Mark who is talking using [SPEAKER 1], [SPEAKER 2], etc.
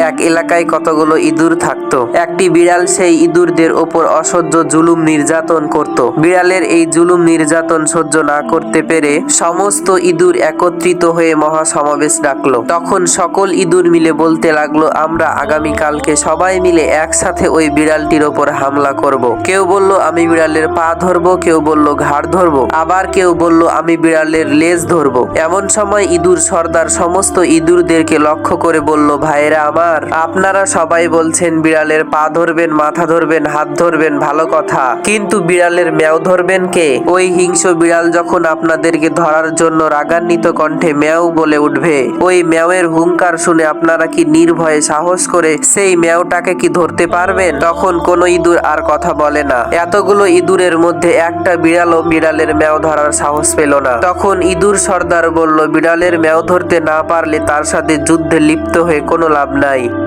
[SPEAKER 1] এক এলাকায় কতগুলো ইঁদুর থাকতো? একটি বিড়াল সেই ইঁদুরদের ওপর অসহ্য জুলুম নির্যাতন করত। বিড়ালের এই জুলুম নির্যাতন সহ্য না করতে পেরে সমস্ত ইঁদুর একত্রিত হয়ে মহা সমাবেশ ডাকলো। তখন সকল ইঁদুর মিলে বলতে লাগল, আমরা আগামী কালকে সবাই মিলে একসাথে ওই বিড়ালটির ওপর হামলা করব। কেউ বলল, আমি বিড়ালের পা ধরবো। কেউ বলল, ঘাড় ধরবো। আবার কেউ বলল, আমি বিড়ালের লেজ ধরবো। এমন সময় ইঁদুর সর্দার সমস্ত ইঁদুরদেরকে লক্ষ্য করে বলল ভাইরা আমার আপনারা সবাই বলছেন, বিড়ালের পা ধরবেন, মাথা ধরবেন, হাত ধরবেন, ভালো কথা। কিন্তু বিড়ালের ম্যাও ধরবেন কে? ওই হিংস বিড়াল যখন আপনাদেরকে ধরার জন্য রাগান্বিত কণ্ঠে ম্যাও বলে উঠবে, ওই ম্যাওয়ের হুঙ্কার শুনে আপনারা কি নির্ভয়ে সাহস করে সেই ম্যাওটাকে কি ধরতে পারবেন? তখন কোনো ইঁদুর আর কথা বলে না। এতগুলো ইঁদুরের মধ্যে একটা বিড়ালও বিড়ালের ম্যাও ধরার সাহস পেল না। তখন ইঁদুর সর্দার বলল, বিড়ালের ম্যাও ধরতে না পারলে তার সাথে যুদ্ধে লিপ্ত হয়ে কোনো লাভ নাই। bye.